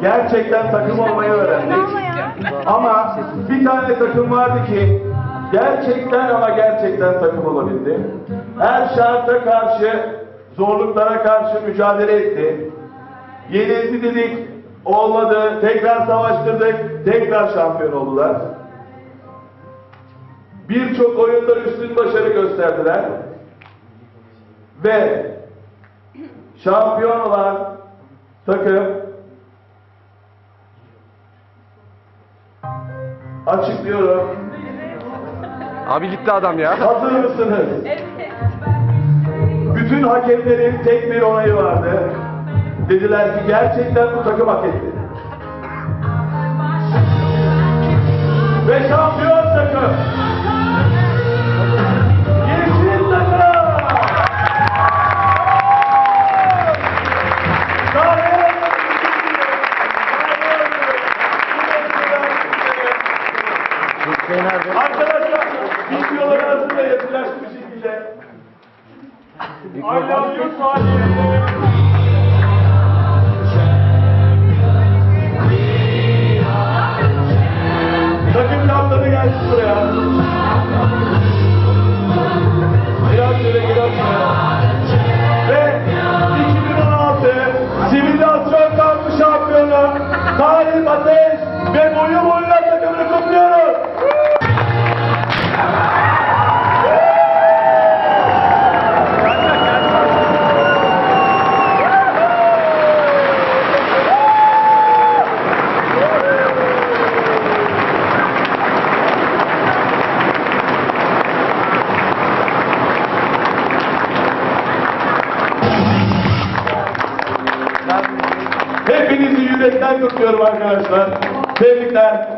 gerçekten takım olmayı öğrendik. Ama bir tane takım vardı ki gerçekten ama gerçekten takım olabildi. Her şarta karşı, zorluklara karşı mücadele etti. Yenildi dedik, olmadı. Tekrar savaştırdık, tekrar şampiyon oldular. Birçok oyunda üstün başarı gösterdiler. Ve şampiyon olan takım açıklıyorum. Abi gitti adam ya. Hazır mısınız? Bütün hakemlerin tek bir onayı vardı. Dediler ki gerçekten bu takım hak etti. Arkadaşlar videoları hazırlayın flaşlı bir şekilde. Love you Salih. Takım kaptanı gelsin buraya. Biraz şöyle biraz şöyle. Ve 2016 Simülasyon Kampı Şampiyonu Salih Ateş ve boyu Hepinizi yürekten kutluyorum arkadaşlar. Tebrikler.